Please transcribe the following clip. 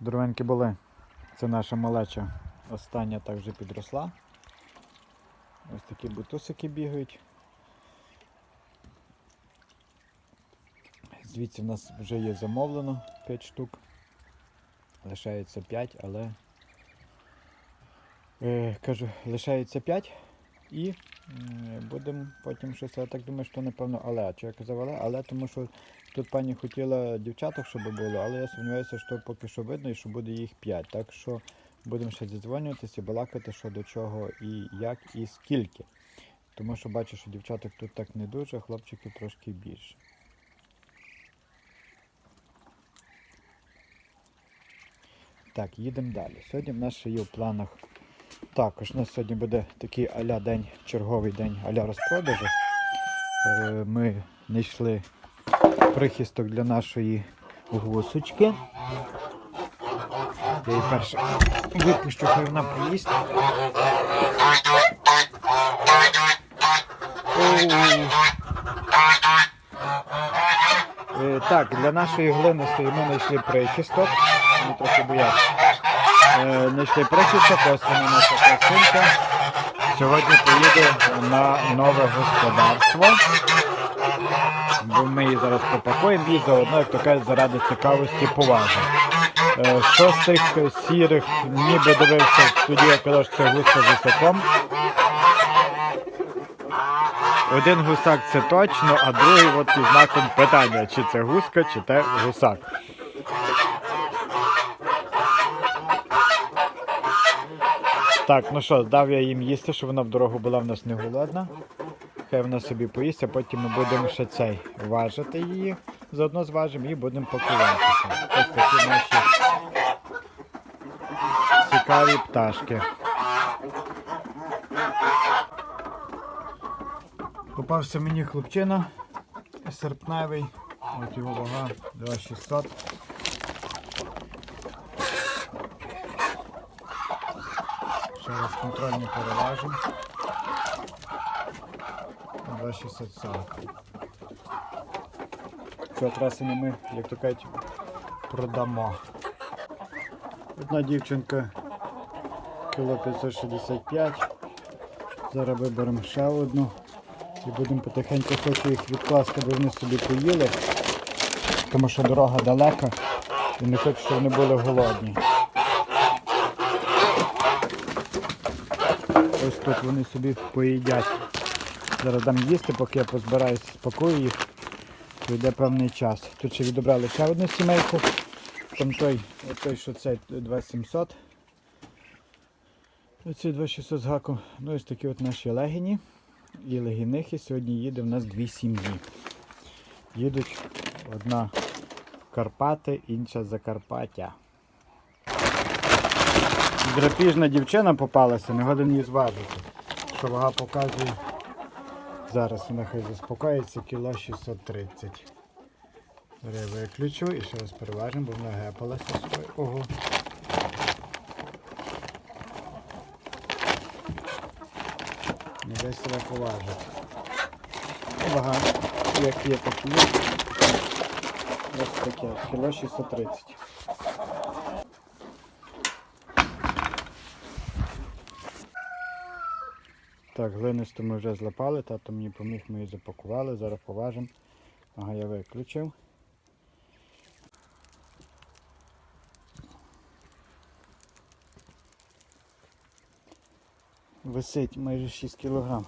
Дровеньки були. Це наша малеча. Остання так вже підросла. Ось такі бутусики бігають. Звідси в нас вже є замовлено 5 штук. Лишається 5, але е, кажу, лишається 5 і будемо потім щось. Я так думаю, що напевно але. Чи я казав але, але тому що тут пані хотіла дівчаток, щоб було, але я сумніваюся, що поки що видно і що буде їх 5. Так що будемо ще дзвонюватися, балакати, що до чого і як, і скільки. Тому що бачу, що дівчаток тут так не дуже, хлопчиків трошки більше. Так, їдемо далі. Сьогодні в нас ще є в планах. Також у нас сьогодні буде такий аля день, черговий день аля розпродажу. Е, Ми знайшли прихисток для нашої гусочки. Я її перше випущу, хай вона поїсть. Оу. Е, Так, для нашої глинистої ми знайшли прихисток. Вони трохи бояться. Е, Знайшли прихисток, ось вона наша красунька. Сьогодні поїде на нове господарство. Бо ми її зараз попакуємо і заодно, як то кажуть, заради цікавості поваги. Е, Що з тих сірих, ніби дивився, тоді я казав, що це гуска з гусаком. Один гусак це точно, а другий от із знаком питання, чи це гуска, чи це гусак. Так, ну що, дав я їм їсти, щоб вона в дорогу була в нас не голодна. Хай вона собі поїсть, а потім ми будемо ще цей важити її. Заодно зважимо і будемо пакуватися. Ось такі наші цікаві пташки. Попався мені хлопчина серпневий. От його вага 2600. Ще раз контрольні переважимо. 2640. Цього красення ми, як то кажуть, продамо. Одна дівчинка кіло 565. Зараз виберемо ще одну. І будемо потихеньку хочу їх відкласти, бо вони собі поїли. Тому що дорога далека і не хочу, щоб вони були голодні. Ось тут вони собі поїдять. Зараз дам їсти, поки я позбираюся, спакую їх. Пройде певний час. Тут ще відібрали ще одну сімейку. Там той, той що цей 2700. Оці 2600 з гаком. Ну ось такі от наші легені і легінихи. Сьогодні їде в нас дві сім'ї. Їдуть одна в Карпати, інша Закарпаття. Драпіжна дівчина попалася, не годин її зважити. Що вага показує. Зараз вона хай заспокоїться, кіло 630. Зараз я виключу і ще раз переважимо, бо вона гепалася собою. Ого. Не десь себе поважити. Ну, Вага, як є, так і є. Ось таке, кіло 630. Так, глинисту ми вже злапали, тато мені поміг, ми її запакували, зараз поважимо. Ага, я виключив. Висить майже 6 кілограм.